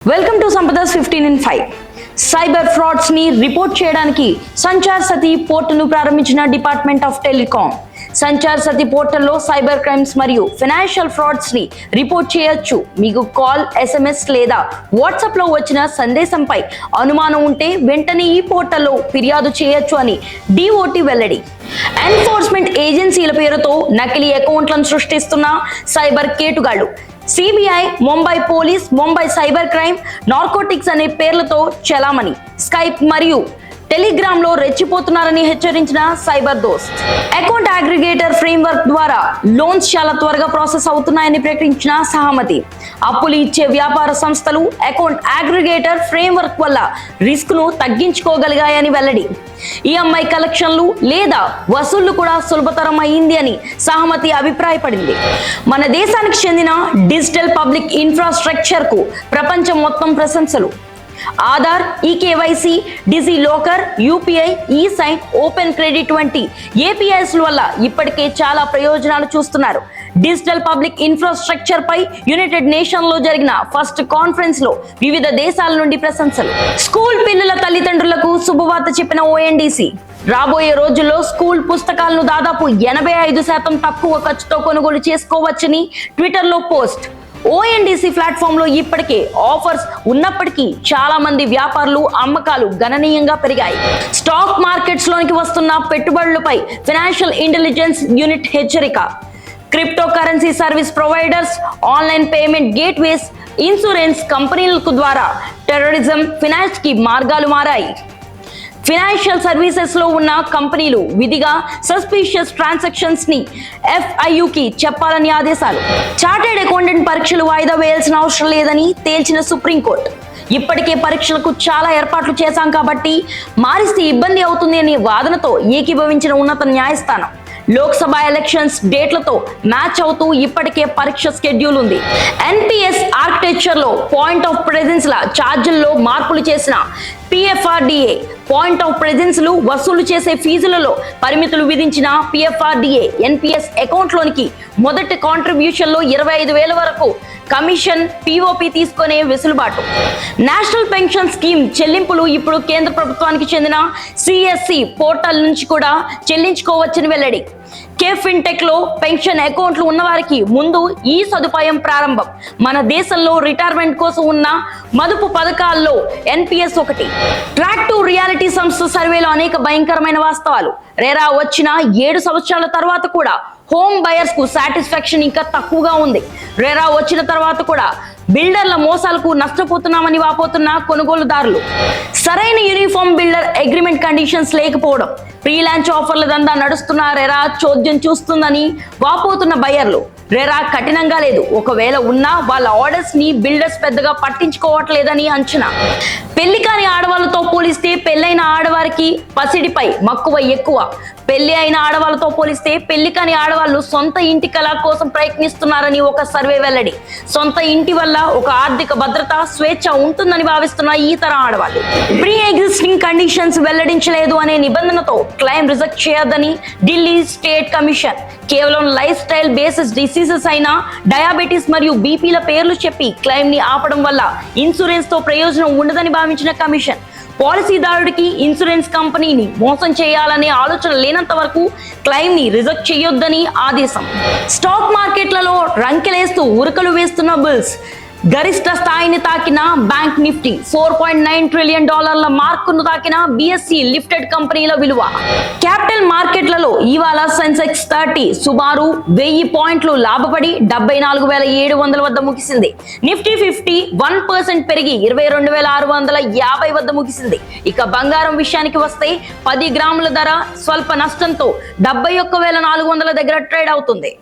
Welcome to సంపద fifteen in five cyber ఫ్రాడ్స్ని report చేయడానికి సంచార్ సతి పోర్టల్ను ప్రారంభించిన department of telecom Sanchar Saathi పోర్టల్లో సైబర్ క్రైమ్స్ మరియు ఫైనాన్షియల్ ఫ్రాడ్స్ని రిపోర్ట్ చేయొచ్చు. మీకు కాల్ ఎస్ఎంఎస్ లేదా వాట్సాప్లో వచ్చిన సందేశంపై అనుమానం ఉంటే వెంటనే ఈ పోర్టల్లో ఫిర్యాదు చేయొచ్చు అని డిఓటి వెల్లడి. ఎన్ఫోర్స్మెంట్ ఏజెన్సీల పేరుతో నకిలీ అకౌంట్లను సృష్టిస్తున్న cyber కేటుగాళ్ళు CBI Mumbai police Mumbai cyber crime narcotics అనే పేర్లతో చలామణి. స్కైప్ మరియు టెలిగ్రామ్లో రెచ్చిపోతున్నారని హెచ్చరించిన cyber Dost. Account aggregator framework ద్వారా లోన్స్ చాలా త్వరగా ప్రాసెస్ అవుతున్నాయని ప్రకటించిన సహమతి. అప్పులు ఇచ్చే వ్యాపార సంస్థలు అకౌంట్ అగ్రిగేటర్ ఫ్రేమ్వర్క్ వల్ల రిస్క్ను తగ్గించుకోగలిగాయని వెల్లడి. ఈఎంఐ కలెక్షన్లు లేదా వసూళ్ళు కూడా సులభతరం అయింది అని సహమతి అభిప్రాయపడింది. మన దేశానికి చెందిన డిజిటల్ పబ్లిక్ ఇన్ఫ్రాస్ట్రక్చర్కు ప్రపంచం మొత్తం ప్రశంసలు. Aadhaar eKYC DigiLocker UPI eSign open credit వంటి ఏపీఐస్ వల్ల ఇప్పటికే చాలా ప్రయోజనాలు చూస్తున్నారు. డిజిటల్ పబ్లిక్ ఇన్ఫ్రాస్ట్రక్చర్ పై యునైటెడ్ నేషన్లో జరిగిన ఫస్ట్ కాన్ఫరెన్స్లో వివిధ దేశాల నుండి ప్రశంసలు. స్కూల్ పిల్లల తల్లిదండ్రులకు శుభవార్త చెప్పిన ఓఎన్డీసీ రాబోయే రోజుల్లో స్కూల్ పుస్తకాలను దాదాపు ఎనభై ఐదు శాతం తక్కువ ఖర్చుతో కొనుగోలు చేసుకోవచ్చని ట్విట్టర్లో పోస్ట్. ఓఎన్డీసీ ప్లాట్ఫామ్లో ఇప్పటికే ఆఫర్స్ ఉన్నప్పటికీ చాలా మంది వ్యాపారులు అమ్మకాలు గణనీయంగా పెరిగాయి. స్టాక్ మార్కెట్స్ లోనికి వస్తున్న పెట్టుబడులపై ఫైనాన్షియల్ ఇంటెలిజెన్స్ యూనిట్ హెచ్చరిక. Cryptocurrency service providers online payment gateways insurance కంపెనీలకు ద్వారా టెర్రరిజం ఫినాన్స్కి మార్గాలు మారాయి. ఫినాన్షియల్ సర్వీసెస్లో ఉన్న కంపెనీలు విధిగా సస్పీషియస్ ట్రాన్సాక్షన్స్ని FIU కి చెప్పాలని ఆదేశాలు. చార్టెడ్ అకౌంటెంట్ పరీక్షలు వాయిదా వేయాల్సిన అవసరం లేదని తేల్చిన సుప్రీంకోర్టు. ఇప్పటికే పరీక్షలకు చాలా ఏర్పాట్లు చేశాం కాబట్టి మారిస్తే ఇబ్బంది అవుతుంది అనే వాదనతో ఏకీభవించిన ఉన్నత న్యాయస్థానం. లోక్సభ ఎలక్షన్స్ డేట్లతో మ్యాచ్ అవుతూ ఇప్పటికే పరీక్ష స్కెడ్యూల్ ఉంది. ఎన్పిఎస్ ఆర్కిటెక్చర్లో పాయింట్ ఆఫ్ ప్రెజెన్స్ ల ఛార్జీల్లో మార్పులు చేసిన పిఎఫ్ఆర్డిఏ పాయింట్ ఆఫ్ ప్రెజెన్స్లు వసూలు చేసే ఫీజులలో పరిమితులు విధించిన పిఎఫ్ఆర్డిఏ ఎన్పిఎస్ అకౌంట్ లోనికి మొదటి కాంట్రిబ్యూషన్లో ఇరవై ఐదు వేల వరకు కమిషన్ పిఓపి తీసుకునే వెసులుబాటు. నేషనల్ పెన్షన్ స్కీమ్ చెల్లింపులు ఇప్పుడు కేంద్ర ప్రభుత్వానికి చెందిన సిఎస్సి పోర్టల్ నుంచి కూడా చెల్లించుకోవచ్చని వెల్లడి. కేఫిన్టెక్లో పెన్షన్ అకౌంట్లు ఉన్న వారికి ముందు ఈ సదుపాయం ప్రారంభం. మన దేశంలో రిటైర్మెంట్ కోసం ఉన్న మదుపు పథకాల్లో ఎన్పిఎస్ ఒకటి ట్రాక్ టు రియాలిటీ సంస్థ సర్వేలో అనేక భయంకరమైన వాస్తవాలు. రేరా వచ్చిన ఏడు సంవత్సరాల తర్వాత కూడా హోమ్ బయర్స్కు సాటిస్ఫాక్షన్ ఇంకా తక్కువగా ఉంది. రేరా వచ్చిన తర్వాత కూడా బిల్డర్ల మోసాలకు నష్టపోతున్నామని వాపోతున్న కొనుగోలుదారులు. సరైన యూనిఫామ్ బిల్డర్ అగ్రిమెంట్ కండిషన్స్ లేకపోవడం. ఫ్రీలాన్స్ ఆఫర్ల దందా నడుస్తున్న రెరా చోద్యం చూస్తుందని వాపోతున్న బయర్లు. రేరా కఠినంగా లేదు. ఒకవేళ ఉన్నా వాళ్ళ ఆర్డర్స్ని బిల్డర్స్ పెద్దగా పట్టించుకోవట్లేదని అంచనా. పెళ్ళి కాని ఆడవాళ్ళతో పోలిస్తే పెళ్ళైన ఆడవారికి పసిడిపై మక్కువ ఎక్కువ. పెళ్ళి అయిన ఆడవాళ్ళతో పోలిస్తే పెళ్ళి కాని ఆడవాళ్ళు సొంత ఇంటి కళ కోసం ప్రయత్నిస్తున్నారని ఒక సర్వే వెల్లడి. సొంత ఇంటి వల్ల ఒక ఆర్థిక భద్రత స్వేచ్ఛ ఉంటుందని భావిస్తున్న ఈ తరం ఆడవాళ్ళు. ప్రీ ఎగ్జిస్టింగ్ కండిషన్స్ వెల్లడించలేదు అనే నిబంధనతో క్లైమ్ రిజెక్ట్ చేయొద్దని ఢిల్లీ స్టేట్ కమిషన్. కేవలం లైఫ్ స్టైల్ బేసిస్ డిసీజెస్ అయిన డయాబెటీస్ మరియు బీపీల పేర్లు చెప్పి క్లైమ్ని ఆపడం వల్ల ఇన్సూరెన్స్తో ప్రయోజనం ఉండదని భావించిన కమిషన్. పాలసీదారుడికి ఇన్సూరెన్స్ కంపెనీని మోసం చేయాలనే ఆలోచన లేనంత వరకు క్లైమ్ని రిజెక్ట్ చేయొద్దని ఆదేశం. స్టాక్ మార్కెట్లలో రంకెలేస్తూ ఉరకలు వేస్తున్న బిల్స్. గరిష్ట స్థాయిని తాకిన bank Nifty four point nine trillion డాలర్ల మార్కును తాకిన బిఎస్సి లిఫ్టెడ్ కంపెనీల విలువ. క్యాపిటల్ మార్కెట్లలో ఇవాళ సెన్సెక్స్ థర్టీ సుమారు వెయ్యి పాయింట్లు లాభపడి డెబ్బై నాలుగు వేల ఏడు వందల వద్ద ముగిసింది. నిఫ్టీ ఫిఫ్టీ వన్ పర్సెంట్ పెరిగి ఇరవై రెండు వేల ఆరు వందల యాభై వద్ద ముగిసింది. ఇక బంగారం విషయానికి వస్తే పది గ్రాముల ధర స్వల్ప నష్టంతో డెబ్బై ఒక్క వేల నాలుగు వందల దగ్గర ట్రేడ్ అవుతుంది.